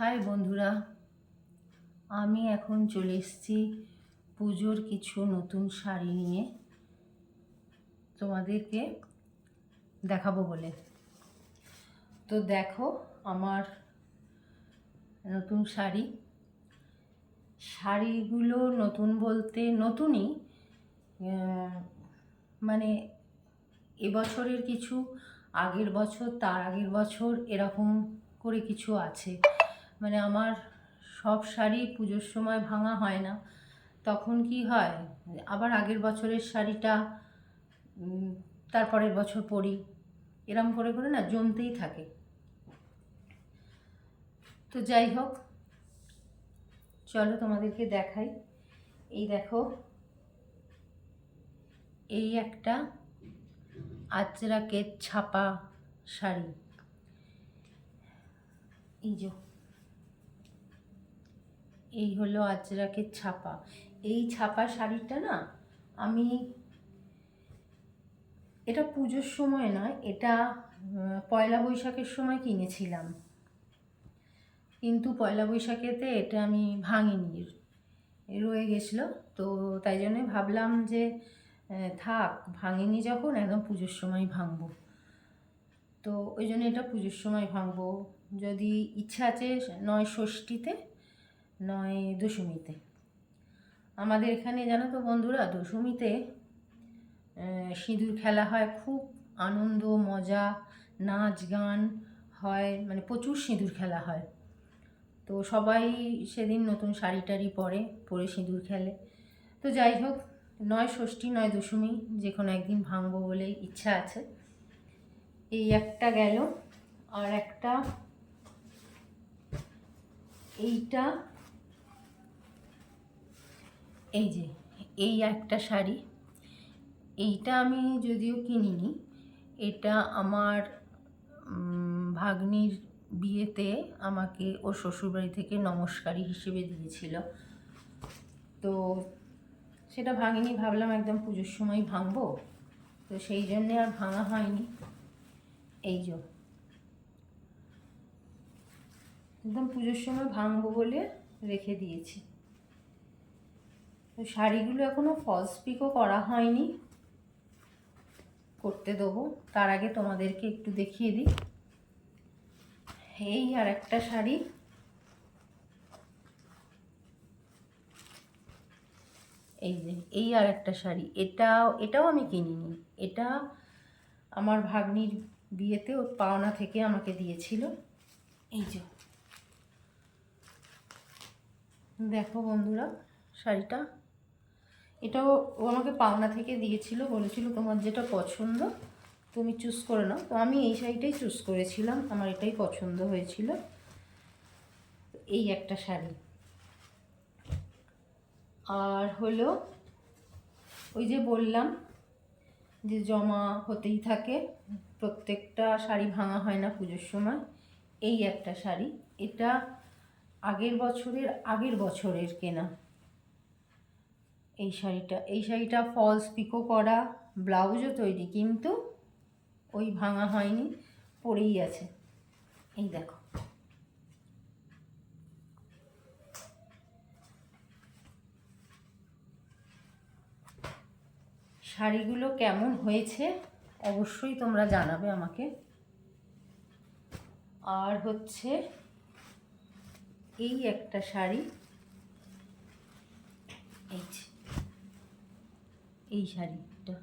High বন্ধুরা, আমি এখন চলে এসেছি পুজোর কিছু নতুন শাড়ি নিয়ে তোমাদেরকে দেখাবো বলে। তো দেখো আমার নতুন শাড়ি। শাড়িগুলো নতুন বলতে নতুনই মানে এবছরের কিছু আগের বছর, তার আগের বছর এরকম করে কিছু আছে। মানে আমার সব শাড়ি পুজোর সময় ভাঙা হয় না। তখন কি হয়? আবার আগের বছরের শাড়িটা তারপরের বছর পরি। এরম করে করে না জমতেই থাকে। তো যাই হোক, চলো তোমাদেরকে দেখাই। এই দেখো, এই একটা আজরাকের ছাপা শাড়ি। এই যে। এই হলো আজরাকের ছাপা। এই ছাপা শাড়িটা না আমি এটা পুজোর সময় নয়, এটা পয়লা বৈশাখের সময় কিনেছিলাম। কিন্তু পয়লা বৈশাখেতে এটা আমি ভাঙিনি, রয়ে গেছিল। তো তাই জন্যই ভাবলাম যে থাক, ভাঙিনি যখন, একদম পুজোর সময় ভাঙবো। তো ওই জন্য এটা পুজোর সময় ভাঙবো। যদি ইচ্ছা আছে নয় ষষ্ঠীতে নয় দশমীতে। আমাদের এখানে জানো তো বন্ধুরা, দশমীতে সিঁদুর খেলা হয়, খুব আনন্দ, মজা, নাচ গান হয় মানে প্রচুর সিঁদুর খেলা হয়। তো সবাই সেদিন নতুন শাড়ি টাড়ি পরে পরে সিঁদুর খেলে। তো যাই হোক, নয় ষষ্ঠী, নয় দশমী, যে কোনো একদিন ভাঙবো বলে ইচ্ছা আছে। এই একটা গেল, আর একটা, এইটা এই যে, এই একটা শাড়ি। এইটা আমি যদিও কিনিনি, এটা আমার ভাগ্নির বিয়েতে আমাকে ওর শ্বশুরবাড়ি থেকে নমস্কারী হিসেবে দিয়েছিল। তো সেটা ভাঙিনি, ভাবলাম একদম পুজোর সময় ভাঙবো। তো সেই জন্যে আর ভাঙা হয়নি। এই যে, একদম পুজোর সময় ভাঙবো বলে রেখে দিয়েছি। তো শাড়িগুলো এখনও ফলস পিকও করা হয়নি। করতে দেবো। তার আগে তোমাদেরকে একটু দেখিয়ে দিই। এই আর একটা শাড়ি। এই যে, এই আর একটা শাড়ি। এটাও এটাও আমি কিনিনি। এটা আমার ভাগ্নির বিয়েতে ওর পাওনা থেকে আমাকে দিয়েছিল। এই যে। দেখো বন্ধুরা, শাড়িটা। এটাও ও আমাকে পাওনা থেকে দিয়েছিল, বলেছিল তোমার যেটা পছন্দ, তুমি চুজ করে নাও। তো আমি এই শাড়িটাই চুজ করেছিলাম, আমার এটাই পছন্দ হয়েছিল। এই একটা শাড়ি। আর হলো, ওই যে বললাম যে জমা হতেই থাকে, প্রত্যেকটা শাড়ি ভাঙা হয় না পুজোর সময়। এই একটা শাড়ি, এটা আগের বছরের আগের বছরের কেনা। এই শাড়িটা এই শাড়িটা ফলস পিকো করা, ব্লাউজও তৈরি, কিন্তু ওই ভাঙা হয়নি, পরেই আছে। এই দেখো। শাড়িগুলো কেমন হয়েছে, অবশ্যই তোমরা জানাবে আমাকে। আর হচ্ছে, এই একটা শাড়ি, এই এই শাড়িটা।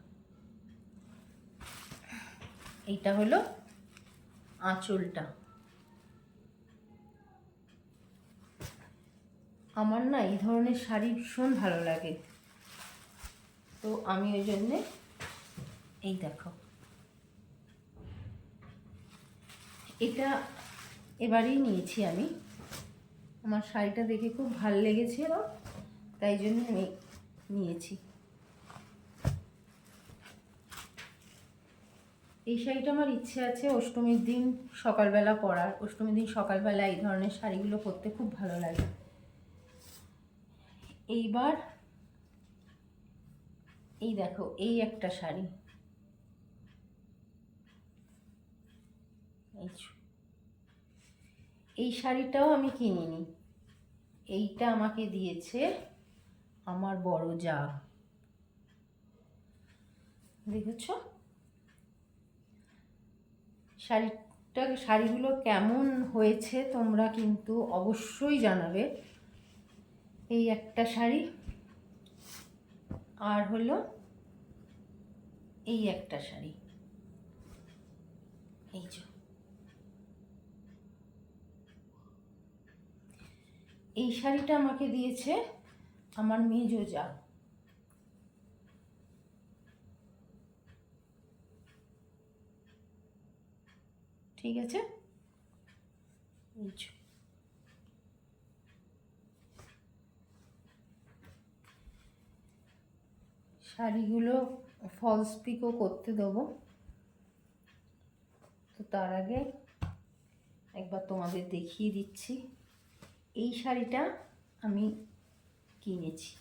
এইটা হলো আঁচলটা। আমার না এই ধরনের শাড়ি ভীষণ ভালো লাগে। তো আমি ওই জন্যে এই দেখো। এটা এবারেই নিয়েছি আমি। আমার শাড়িটা দেখে খুব ভালো লেগেছিল, তাই জন্য আমি নিয়েছি। এই শাড়িটা আমার ইচ্ছে আছে অষ্টমীর দিন সকালবেলা পরার। অষ্টমীর দিন সকালবেলা এই ধরনের শাড়িগুলো পরতে খুব ভালো লাগে। এইবার এই দেখো, এই একটা শাড়ি। এই শাড়িটাও আমি কিনিনি। এইটা আমাকে দিয়েছে আমার বড় যা। দেখেছ? শাড়িটা, শাড়িগুলো কেমন হয়েছে তোমরা কিন্তু অবশ্যই জানাবে। এই একটা শাড়ি আর হলো এই একটা শাড়ি। এই যে। এই শাড়িটা আমাকে দিয়েছে আমার মেজো যা। ঠিক আছে? শাড়িগুলো ফলস পিকও করতে দেবো। তো তার আগে একবার তোমাদের দেখিয়ে দিচ্ছি। এই শাড়িটা আমি কিনেছি।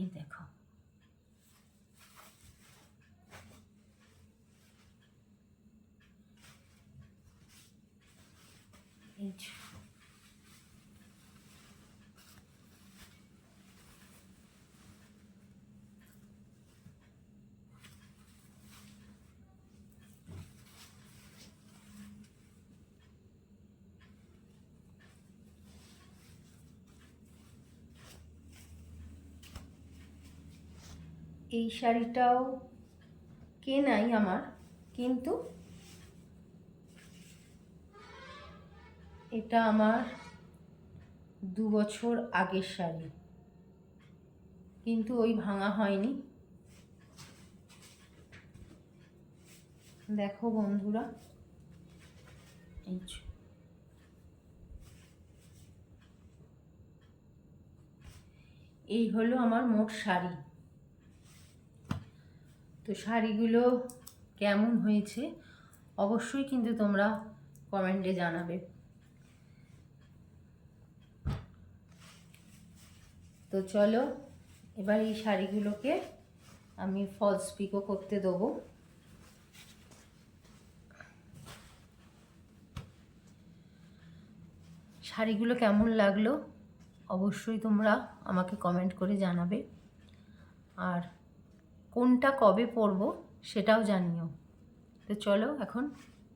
এই দেখো। এই শাড়িটাও কেনাই আমার কিন্তু এটা আমার দু বছর আগের শাড়ি। কিন্তু ওই ভাঙা হয়নি। দেখো বন্ধুরা, এই এই হলো আমার মোট শাড়ি। তো শাড়িগুলো কেমন হয়েছে অবশ্যই কিন্তু তোমরা কমেন্টে জানাবে। তো চলো, এবার এই শাড়িগুলোকে আমি ফলস পিকও করতে দেবো। শাড়িগুলো কেমন লাগল অবশ্যই তোমরা আমাকে কমেন্ট করে জানাবে। আর কোনটা কবে পরবো সেটাও জানিও। তো চলো এখন,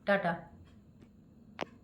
টাটা।